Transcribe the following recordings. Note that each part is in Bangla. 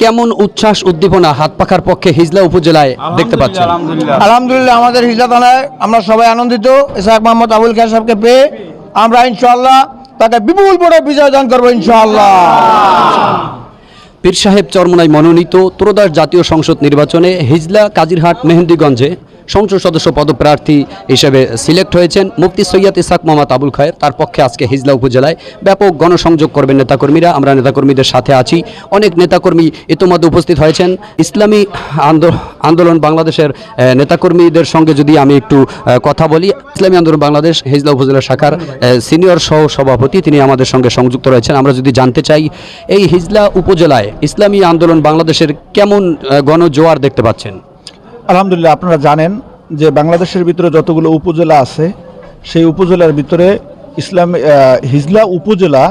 কেমন উচ্ছ্বাস উদ্দীপনা হাত পাখার পক্ষে হিজলা উপজেলায় দেখতে পাচ্ছি আলহামদুলিল্লাহ। আমাদের হিজলা থানায় আমরা সবাই আনন্দিত। ইসাহ মোহাম্মদ আবুল খান সাহেবকে পেয়ে আমরা ইনশাআল্লাহ তাকে বিপুল বড় বিজয় দান করব ইনশাআল্লাহ। পীর সাহেব চরমনায় মনোনীত ত্রয়োদশ জাতীয় সংসদ নির্বাচনে হিজলা কাজিরহাট মেহেন্দিগঞ্জে সংসদ সদস্য পদপ্রার্থী হিসেবে সিলেক্ট হয়েছেন মুফতি সৈয়দ ইসাক মোহাম্মদ আবুল খায়ের। তার পক্ষে আজকে হিজলা উপজেলায় ব্যাপক গণসংযোগ করবেন নেতাকর্মীরা। আমরা নেতাকর্মীদের সাথে আছি। অনেক নেতাকর্মী ইতোমধ্যে উপস্থিত হয়েছেন। ইসলামী আন্দো- আন্দোলন বাংলাদেশের নেতাকর্মীদের সঙ্গে যদি আমি একটু কথা বলি, ইসলামী আন্দোলন বাংলাদেশ হিজলা উপজেলা শাখার সিনিয়র সহ সভাপতি তিনি আমাদের সঙ্গে সংযুক্ত রয়েছেন। আমরা যদি জানতে চাই, এই হিজলা উপজেলায় ইসলামী আন্দোলন বাংলাদেশের কেমন গণজোয়ার দেখতে পাচ্ছেন? আলহামদুলিল্লাহ, আপনারা জানেন যে বাংলাদেশের ভিতরে যতগুলো উপজেলা আছে, সেই উপজেলার ভিতরে ইসলাম হিজলা উপজেলা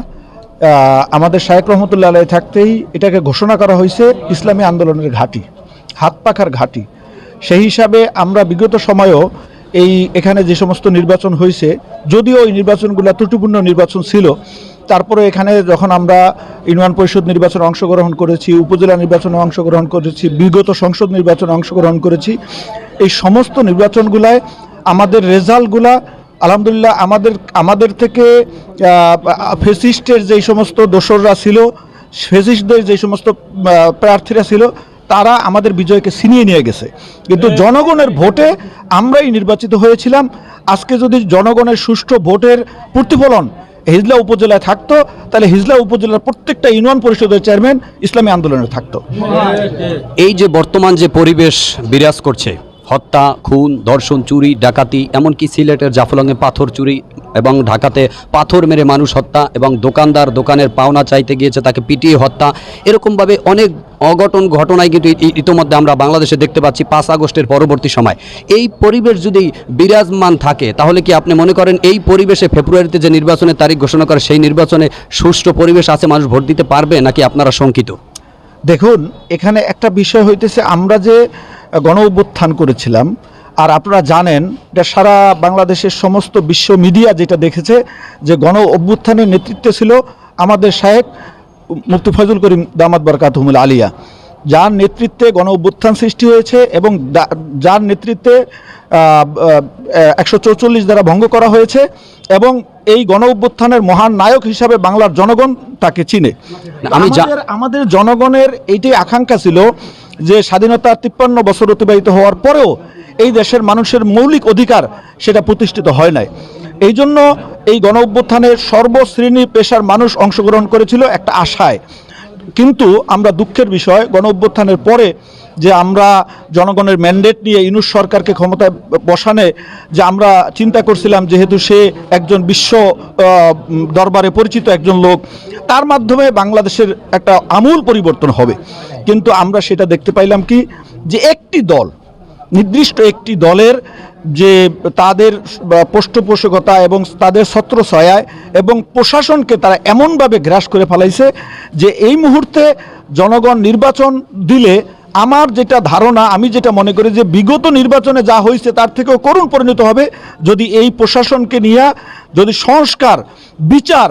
আমাদের শায়েক রহমতুল্লাহ আলাই থাকতেই এটাকে ঘোষণা করা হয়েছে ইসলামী আন্দোলনের ঘাঁটি, হাত পাখার ঘাঁটি। সেই হিসাবে আমরা বিগত সময়েও এই এখানে যে সমস্ত নির্বাচন হয়েছে, যদিও এই নির্বাচনগুলো ত্রুটিপূর্ণ নির্বাচন ছিল তারপরে এখানে যখন আমরা ইউনিয়ন পরিষদ নির্বাচনে অংশগ্রহণ করেছি উপজেলা নির্বাচনে অংশগ্রহণ করেছি বিগত সংসদ নির্বাচনে অংশগ্রহণ করেছি এই সমস্ত নির্বাচনগুলায় আমাদের রেজাল্টগুলা আলহামদুলিল্লাহ আমাদের আমাদের থেকে ফেসিস্টের যেই সমস্ত দোসররা ছিল ফেসিস্টদের যেই সমস্ত প্রার্থীরা ছিল তারা আমাদের বিজয়কে ছিনিয়ে নিয়ে গেছে। কিন্তু জনগণের ভোটে আমরাই নির্বাচিত হয়েছিলাম। আজকে যদি জনগণের সুষ্ঠু ভোটের প্রতিফলন হিজলা উপজেলায় থাকতো, তাহলে হিজলা উপজেলার প্রত্যেকটা ইউনিয়ন পরিষদের চেয়ারম্যান ইসলামী আন্দোলনে থাকতো। এই যে বর্তমান যে পরিবেশ বিরাজ করছে হত্যা, খুন, ধর্ষণ, চুরি, ডাকাতি, এমনকি সিলেটের জাফলংয়ে পাথর চুরি এবং ঢাকাতে পাথর মেরে মানুষ হত্যা এবং দোকানদার দোকানের পাওনা চাইতে গিয়েছে তাকে পিটিয়ে হত্যা। এরকমভাবে অনেক অঘটন ঘটনায় কিন্তু ইতোমধ্যে আমরা বাংলাদেশে দেখতে পাচ্ছি পাঁচ আগস্টের পরবর্তী সময়। এই পরিবেশ যদি বিরাজমান থাকে, তাহলে কি আপনি মনে করেন এই পরিবেশে ফেব্রুয়ারিতে যে নির্বাচনের তারিখ ঘোষণা করে সেই নির্বাচনে সুষ্ঠু পরিবেশ আছে, মানুষ ভোট দিতে পারবে, নাকি আপনারা শঙ্কিত? দেখুন, এখানে একটা বিষয় হইতেছে, আমরা যে গণ অভ্যুত্থান করেছিলাম। আর আপনারা জানেন এটা সারা বাংলাদেশের সমস্ত বিশ্ব মিডিয়া যেটা দেখেছে যে গণ অভ্যুত্থানের নেতৃত্বে ছিল আমাদের শায়েক মুফতি ফজল করিম দামাত বরকাতহমুল আলিয়া। যার নেতৃত্বে গণ অভ্যুত্থান সৃষ্টি হয়েছে এবং যার নেতৃত্বে একশো চৌচল্লিশ দ্বারা ভঙ্গ করা হয়েছে এবং এই গণ অভ্যুত্থানের মহান নায়ক হিসাবে বাংলার জনগণ তাকে চিনে। আমি আমাদের জনগণের এইটাই আকাঙ্ক্ষা ছিল যে স্বাধীনতা তিপ্পান্ন বছর অতিবাহিত হওয়ার পরেও এই দেশের মানুষের মৌলিক অধিকার সেটা প্রতিষ্ঠিত হয় নাই। এই জন্য এই গণ অভ্যুত্থানের সর্বশ্রেণী পেশার মানুষ অংশগ্রহণ করেছিল একটা আশায়। কিন্তু আমরা দুঃখের বিষয় গণ অভ্যুত্থানের পরে যে আমরা জনগণের ম্যান্ডেট নিয়ে ইনুস সরকারকে ক্ষমতায় বসানে, যে আমরা চিন্তা করছিলাম যেহেতু সে একজন বিশ্ব দরবারে পরিচিত একজন লোক, তার মাধ্যমে বাংলাদেশের একটা আমূল পরিবর্তন হবে। কিন্তু আমরা সেটা দেখতে পাইলাম কি? যে একটি দল, নির্দিষ্ট একটি দলের যে তাদের পৃষ্ঠপোষকতা এবং তাদের ছত্রছায়ায় এবং প্রশাসনকে তারা এমনভাবে গ্রাস করে ফেলাইছে যে এই মুহূর্তে জনগণ নির্বাচন দিলে আমার যেটা ধারণা, আমি যেটা মনে করি যে বিগত নির্বাচনে যা হয়েছে তার থেকেও করুণ পরিণত হবে যদি এই প্রশাসনকে নিয়ে যদি সংস্কার, বিচার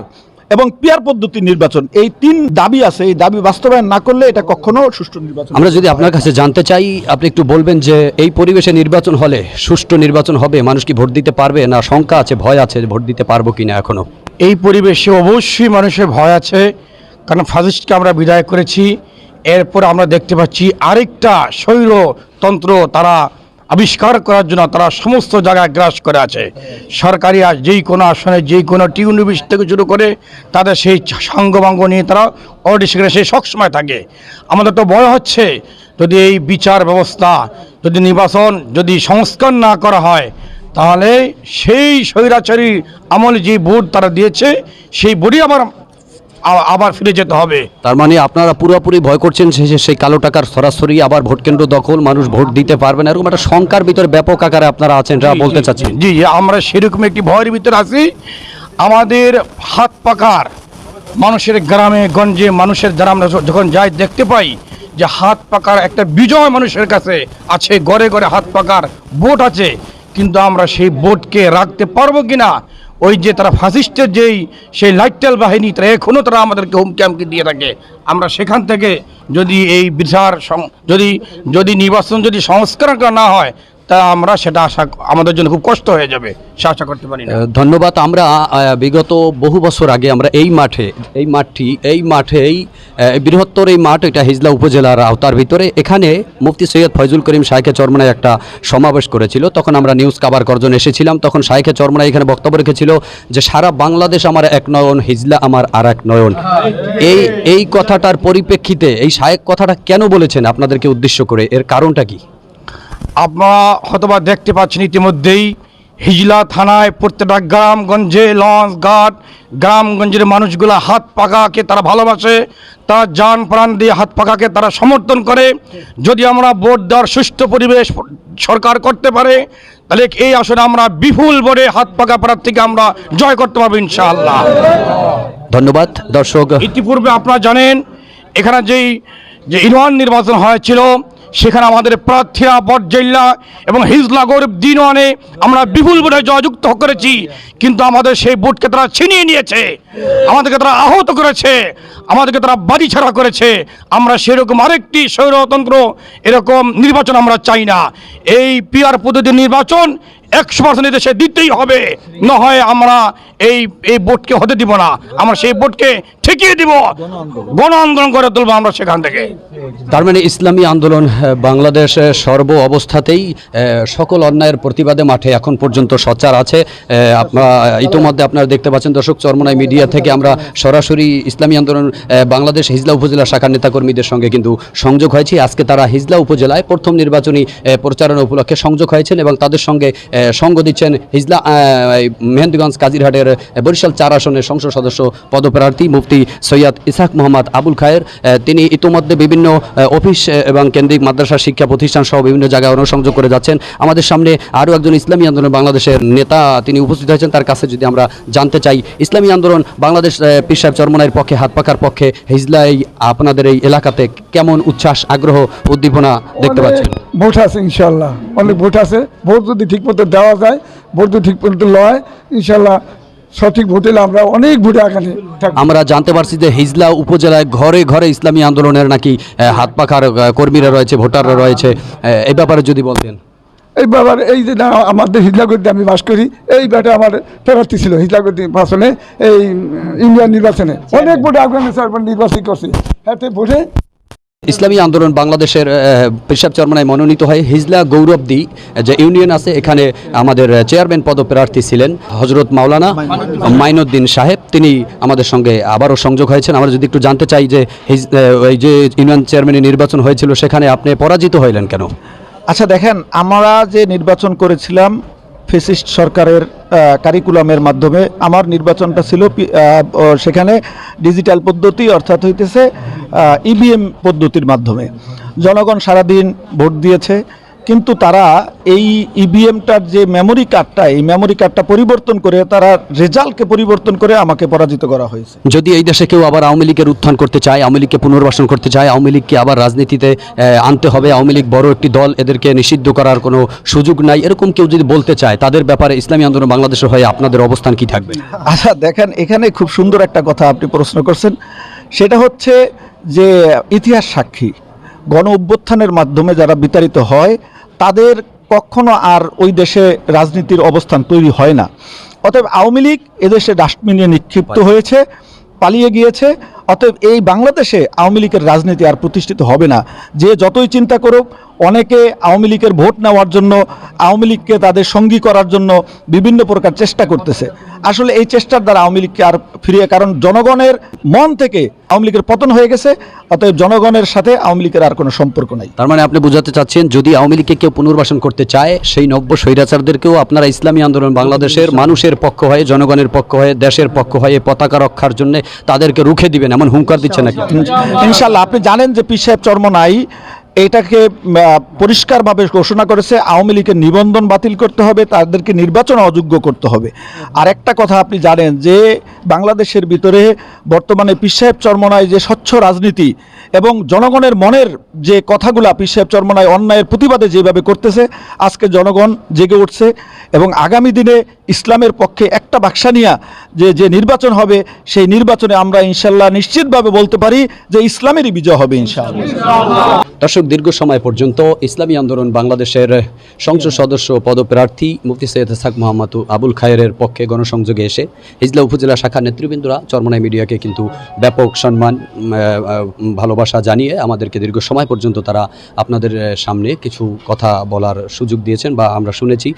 এবং পিয়ার পদ্ধতির নির্বাচন। এই তিন দাবি আছে। এই দাবি বাস্তবায়ন না করলে এটা কখনো সুষ্ঠু নির্বাচন আমরা যদি আপনার কাছে জানতে চাই আপনি একটু বলবেন যে এই পরিবেশে নির্বাচন হলে সুষ্ঠু নির্বাচন হবে? মানুষ কি ভোট দিতে পারবে? না শঙ্কা আছে ভয় আছে ভোট দিতে পারব কিনা এখনও? এই পরিবেশে অবশ্যই মানুষের ভয় আছে। কারণ ফাজিস্টকে আমরা বিদায় করেছি। এরপর আমরা দেখতে পাচ্ছি আরেকটা স্বৈরতন্ত্র তারা আবিষ্কার করার জন্য তারা সমস্ত জায়গায় গ্রাস করে আছে। সরকারি যেই কোনো আসনে, যেই কোনো টিউনিবিস থেকে শুরু করে তাদের সেই সাঙ্গবাঙ্গ নিয়ে তারা অলরেডি সেখানে সেই সবসময় থাকে। আমাদের তো ভয় হচ্ছে যদি এই বিচার ব্যবস্থা, যদি নির্বাচন যদি সংস্কার না করা হয়, তাহলে সেই স্বৈরাচারী আমলে যে ভোট তারা দিয়েছে, সেই ভোটই আবার আবার ফিরে যেতে হবে। তার মানে আপনারা পুরোপুরি ভয় করছেন সেই কালো টাকার সরাসরি আবার ভোট কেন্দ্র দখল মানুষ ভোট দিতে পারবে না এরকম একটা শঙ্কার ভিতরে ব্যাপক আকারে আপনারা আছেন যা বলতে চাচ্ছেন। জি জি, আমরা সেরকম একটি ভয়ের ভিতরে আছি। আমাদের হাত পাকার মানুষের গ্রামে গঞ্জে মানুষের যারা আমরা যখন যাই দেখতে পাই যে হাত পাকার একটা বিজয় মানুষের কাছে আছে ঘরে ঘরে হাত পাকার বোট আছে কিন্তু আমরা সেই বোটকে রাখতে পারব কিনা ওই যে তারা ফাঁসিস্টের যেই, সেই লাইটেল বাহিনী, তারা এখনও তারা আমাদেরকে হুমকি আমকি দিয়ে থাকে। আমরা সেখান থেকে যদি এই বিচার যদি যদি নির্বাচন যদি সংস্কার করা না হয় তা আমরা সেটা আশা আমাদের জন্য খুব কষ্ট হয়ে যাবে, সে আশা করতে পারি ধন্যবাদ। আমরা বিগত বহু বছর আগে আমরা এই মাঠে, এই মাঠটি, এই মাঠেই বৃহত্তর এই মাঠ, এটা হিজলা উপজেলার আওতার ভিতরে, এখানে মুফতি সৈয়দ ফয়জুল করিম শাইখে চরমনায় একটা সমাবেশ করেছিল। তখন আমরা নিউজ কাবার করার জন্য এসেছিলাম। তখন শাইখে চরমনায় এখানে বক্তব্য রেখেছিল যে, সারা বাংলাদেশ আমার এক নয়ন, হিজলা আমার আর এক নয়ন। এই এই কথাটার পরিপ্রেক্ষিতে, এই শায়েক কথাটা কেন বলেছেন আপনাদেরকে উদ্দেশ্য করে? এর কারণটা কি? আপনারা হয়তোবা দেখতে পাচ্ছেন ইতিমধ্যেই হিজলা থানায় প্রত্যেকটা গ্রামগঞ্জে লঞ্চ ঘাট গ্রামগঞ্জের মানুষগুলা হাত পাকাকে তারা ভালোবাসে তারা যান প্রাণ দিয়ে হাত পাকাকে তারা সমর্থন করে। যদি আমরা ভোট দেওয়ার সুস্থ পরিবেশ সরকার করতে পারে তাহলে এই আসনে আমরা বিপুল ভোটে হাত পাকা প্রার্থীকে আমরা জয় করতে পারব ইনশাআল্লাহ। ধন্যবাদ দর্শক। ইতিপূর্বে আপনারা জানেন এখানে যেই যে ইউনিয়ন নির্বাচন হয়েছিল সেখানে আমাদের প্রার্থীরা বটজেল্লা এবং হিজলা গরিব দিনওয়ানে আমরা বিপুল ভোটে জয়যুক্ত করেছি। কিন্তু আমাদের সেই ভোটকে তারা ছিনিয়ে নিয়েছে। আমাদেরকে তারা আহত করেছে। আমাদেরকে তারা বাড়ি ছাড়া করেছে। আমরা সেরকম আরেকটি স্বৈরতন্ত্র এরকম নির্বাচন আমরা চাই না। এই পিয়ার পদ্ধতির নির্বাচন একশো পার্সেন্ট দেশে দিতেই হবে। না হয় আমরা এই এই ভোটকে হতে দিব না। আমরা সেই ভোটকে ঠেকিয়ে দিব। গণ আন্দোলন করে তুলবো আমরা সেখান থেকে। তার মানে ইসলামী আন্দোলন বাংলাদেশে সর্ব অবস্থাতেই সকল অন্যায়ের প্রতিবাদে মাঠে এখন পর্যন্ত সচ্চার আছে। আপনারা ইতোমধ্যে আপনারা দেখতে পাচ্ছেন দর্শক চরমনাই মিডিয়া থেকে আমরা সরাসরি ইসলামী আন্দোলন বাংলাদেশ হিজলা উপজেলা শাখার নেতাকর্মীদের সঙ্গে কিন্তু সংযোগ হয়েছে। আজকে তারা হিজলা উপজেলায় প্রথম নির্বাচনী প্রচারণা উপলক্ষে সংযোগ হয়েছেন এবং তাদের সঙ্গে সঙ্গ দিচ্ছেন হিজলা মেহেন্দিগঞ্জ কাজিরহাটের বরিশাল চার আসনের সংসদ সদস্য পদপ্রার্থী মুফতি সৈয়দ ইসাক মোহাম্মদ আবুল খায়ের। তিনি ইতোমধ্যে বিভিন্ন অফিস এবং কেন্দ্রিক মাদ্রাসা শিক্ষা প্রতিষ্ঠান সহ বিভিন্ন জায়গায় অনুসংযোগ করে যাচ্ছেন। আমাদের সামনে আরও একজন ইসলামী আন্দোলন বাংলাদেশের নেতা তিনি উপস্থিত হয়েছেন। তার কাছে যদি আমরা জানতে চাই ইসলামী আন্দোলন বাংলাদেশ পীর সাহেব চরমনাইয়ের পক্ষে হাত পাকার পক্ষে হিজলাই আপনাদের এই এলাকাতে কেমন উচ্ছ্বাস আগ্রহ উদ্দীপনা দেখতে পাচ্ছেন? ভোট আছে ইনশাল্লাহ অনেক ভোট আছে। ভোট যদি ঠিক মতো দেওয়া যায় ভোট ঠিক মতো লয়। ইনশাল্লাহ সঠিক ভোট হলে আমরা অনেক ভোটে আগানে আমরা জানতে পারছি যে হিজলা উপজেলায় ঘরে ঘরে ইসলামী আন্দোলনের নাকি হাত পাখার কর্মীরা রয়েছে ভোটাররা রয়েছে এই ব্যাপারে যদি বলতেন। এই বাবার এই যে না আমাদের হিজলাগড়িতে আমি বাস করি এই ব্যাটা আমার প্রার্থী ছিল হিজলাগড়ি নির্বাচনে এই ইন্ডিয়ান নির্বাচনে। অনেক ভোটে আফগানিস্তান নির্বাচন করছে। হাতে ভোটে ইসলামী আন্দোলন বাংলাদেশের পেশাব চরমনায় মনোনীত হয় হিজলা গৌরবদি, যে ইউনিয়ন আছে, এখানে আমাদের চেয়ারম্যান পদপ্রার্থী ছিলেন হজরত মাওলানা মাইনুদ্দিন সাহেব। তিনি আমাদের সঙ্গে আবারও সংযোগ হয়েছেন। আমরা যদি একটু জানতে চাই যে এই যে ইউনিয়ন চেয়ারম্যানের নির্বাচন হয়েছিল, সেখানে আপনি পরাজিত হইলেন কেন? আচ্ছা দেখেন, আমরা যে নির্বাচন করেছিলাম ফেসিস্ট সরকারের কারিকুলামের মাধ্যমে আমার নির্বাচনটা ছিল সেখানে ডিজিটাল পদ্ধতি অর্থাৎ হইতেছে ইভিএম পদ্ধতির মাধ্যমে। জনগণ সারাদিন ভোট দিয়েছে কিন্তু তারা এই ইভিএমটার যে মেমোরি কার্ডটা এই মেমোরি কার্ডটা পরিবর্তন করে তারা রেজাল্টকে পরিবর্তন করে আমাকে পরাজিত করা হয়েছে। যদি এই দেশে কেউ আবার আওয়ামী লীগের উত্থান করতে চায় আওয়ামী লীগকে পুনর্বাসন করতে চায় আওয়ামী লীগকে আবার রাজনীতিতে আনতে হবে আওয়ামী লীগ বড় একটি দল এদেরকে নিষিদ্ধ করার কোনো সুযোগ নাই এরকম কেউ যদি বলতে চায় তাদের ব্যাপারে ইসলামী আন্দোলন বাংলাদেশের হয়ে আপনাদের অবস্থান কি থাকবে? আচ্ছা দেখেন এখানে খুব সুন্দর একটা কথা আপনি প্রশ্ন করছেন। সেটা হচ্ছে যে ইতিহাস সাক্ষী গণ অভ্যুত্থানের মাধ্যমে যারা বিতাড়িত হয় তাদের কখনো আর ওই দেশে রাজনীতির অবস্থান তৈরি হয় না। অতএব আওয়ামী লীগ এদেশে ডাস্টবিনে নিক্ষিপ্ত হয়েছে পালিয়ে গিয়েছে। অতএব এই বাংলাদেশে আওয়ামী লীগের রাজনীতি আর প্রতিষ্ঠিত হবে না। যে যতই চিন্তা করুক অনেকে আওয়ামী লীগের ভোট নেওয়ার জন্য আওয়ামী লীগকে তাদের সঙ্গী করার জন্য বিভিন্ন প্রকার চেষ্টা করতেছে। আসলে এই চেষ্টার দ্বারা আওয়ামী লীগকে আর ফিরিয়ে কারণ জনগণের মন থেকে আওয়ামী লীগের পতন হয়ে গেছে অতএব জনগণের সাথে আওয়ামী লীগের আর কোনো সম্পর্ক নাই। তার মানে আপনি বোঝাতে চাচ্ছেন যদি আওয়ামী লীগকে কেউ পুনর্বাসন করতে চায় সেই নব্য স্বৈরাচারদেরকেও আপনারা ইসলামী আন্দোলন বাংলাদেশের মানুষের পক্ষ হয়ে জনগণের পক্ষ হয়ে দেশের পক্ষ হয়ে পতাকা রক্ষার জন্য তাদেরকে রুখে দিবেন এমন হুঙ্কার দিচ্ছে নাকি? ইনশাল্লাহ আপনি জানেন যে পি সাহেব চর্মনাই এটাকে পরিষ্কারভাবে ঘোষণা করেছে, আওয়ামী লীগের নিবন্ধন বাতিল করতে হবে, তাদেরকে নির্বাচন অযোগ্য করতে হবে। আর একটা কথা আপনি জানেন যে, বাংলাদেশের ভিতরে বর্তমানে পীর সাহেব চরমনায় যে স্বচ্ছ রাজনীতি এবং জনগণের মনের যে কথাগুলা পীর সাহেব চরমনায় অন্যায়ের প্রতিবাদে যেভাবে করতেছে, আজকে জনগণ জেগে উঠছে এবং আগামী দিনে ইসলামের পক্ষে একটা বাক্সা নিয়া যে যে নির্বাচন হবে, সেই নির্বাচনে আমরা ইনশাল্লাহ নিশ্চিতভাবে বলতে পারি যে ইসলামেরই বিজয় হবে ইনশাআল্লাহ দর্শক, দীর্ঘ সময় পর্যন্ত ইসলামী আন্দোলন বাংলাদেশের সংসদ সদস্য পদপ্রার্থী মুফতি সৈয়দ ইসাক মোহাম্মদ আবুল খায়ের পক্ষে গণসংযোগে এসে হিজলা উপজেলা শাখা নেতৃবৃন্দরা চরমনাই মিডিয়াকে কিন্তু ব্যাপক সম্মান ভালোবাসা জানিয়ে আমাদেরকে দীর্ঘ সময় পর্যন্ত তারা আপনাদের সামনে কিছু কথা বলার সুযোগ দিয়েছেন বা আমরা শুনেছি।